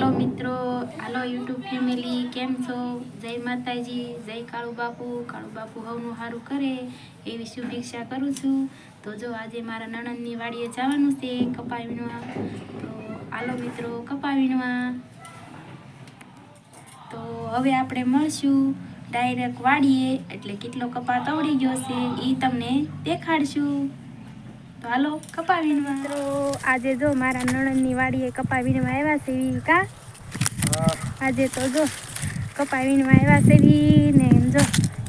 હાલો મિત્રો, હાલો YouTube family, કેમ છો? જય માતાજી, જય કાળુ બાપુ. કાળુ બાપુ હવનું સારું કરે એવી શુભેચ્છા કરું છું. તો જો આજે મારા નણંદની વાડીએ જવાનું છે કપા વીણવા. તો હાલો મિત્રો કપા વીણવા. તો હવે આપણે મળશું ડાયરેક્ટ વાડીએ, એટલે કેટલો કપા તવડી ગયો છે એ તમને દેખાડશું. તો હાલો કપાવીને મિત્રો આજે જો મારા નણંદની વાડીએ કપાવીને આવ્યા છે કા? આજે તો જો કપાવીને આવ્યા છે ને જો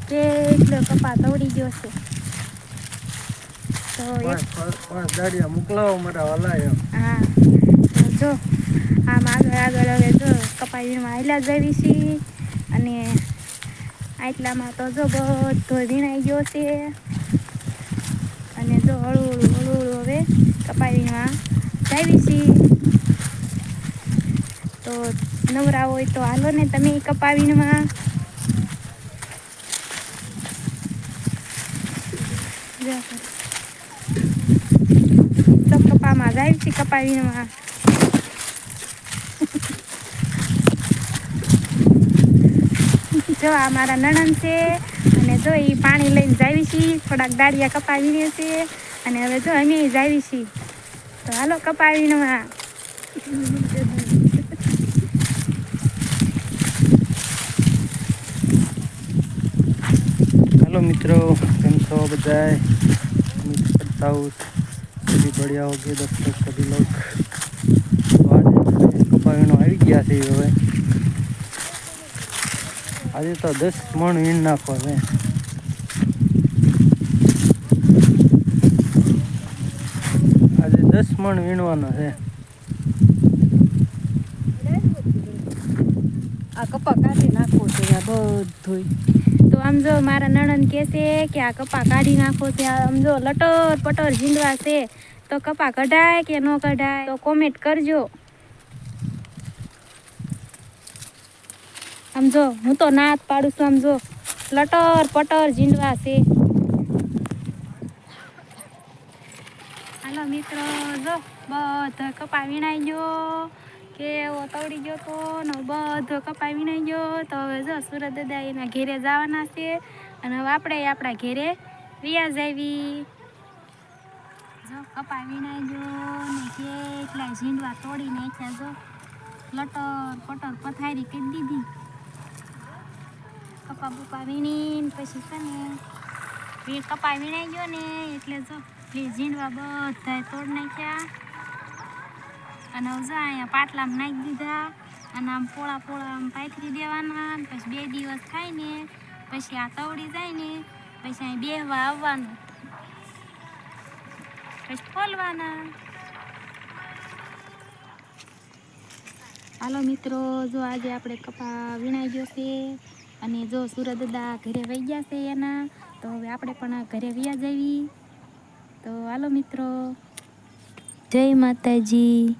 કેટલો કપા તવડી ગયો છે. તો એક દાડિયા મોકલાવો મારા વાલા એમ હા જો આમ આગળ આગળ હવે જો કપા વીણવા આયલા જ આવી છીએ અને આટલામાં તો જો બધો વીણાઈ ગયો છે. અને જો હળવું હળવું હળવું હળવું હવે કપા વીણવા જાવી છીએ તો નવરા હોય તો હાલો ને તમે કપા તો કપામાં જાય છે કપા વીણવા જો આ મારા નણંદ છે. જો એ પાણી લઈને જાવી છીએ, થોડાક દાળિયા કપાવીને છીએ, અને હવે જો અમે જાવી છીએ. તો હાલો કપાવીને હાલો મિત્રો, કેમ છો બધા સાઉથ સુધી બળિયા હો લોક. કપાવીનો આવી ગયા છે હવે. આજે તો દસ મણ વીણ નાખો હવે. દસ મણ વીણવાનો છે. આ કપા કાઢી નાખવો છે આ બધું તો આમ જો મારા નણંદ કહે છે કે આ કપા કાઢી નાખો છે. આમ જો લટર પટર ઝીંડવા છે. તો કપા કઢાય કે ન કઢાય? તો કોમેન્ટ કરજો. આમ જો હું તો નાથ પાડું છું, આમ જો લટર પટર ઝીંડવા છે. હાલો મિત્રો, જો બધો કપા વીણાઈ ગયો કેવો તવડી ગયો તો, ને બધો કપાઈ વીણાઈ ગયો તો હવે જો સુરત દાદા એના ઘેરે જવાના છે. અને હવે આપણે આપણા ઘેરે વ્યાજ આવી જો કપાઈ વીણાઈ ગયો ને કેટલા ઝીંડવા તોડી નાખ્યા જો. લટર પટર પથારી કરી દીધી. કપા બપા વીણીને પછી છે ને કપા વીણાઈ ગયો ને, એટલે જો એ ઝીંડવા બધા તોડ નાખ્યા. અને હવે જો અહીંયા પાટલામાં નાખી દીધા. અને આમ પોળા પોળા આમ પાથરી દેવાના પછી બે દિવસ થાય પછી આ તવડી જાય ને, પછી અહીં બેહવા આવવાનું. પછી ખોલવાના. હાલો મિત્રો, જો આજે આપણે કપા વીણાઈ ગયો છે અને જો સુરત દાદા ઘરે વહી ગયા છે એના, તો હવે આપણે પણ ઘરે વ્યા જવી તો હાલો મિત્રો. જય માતાજી.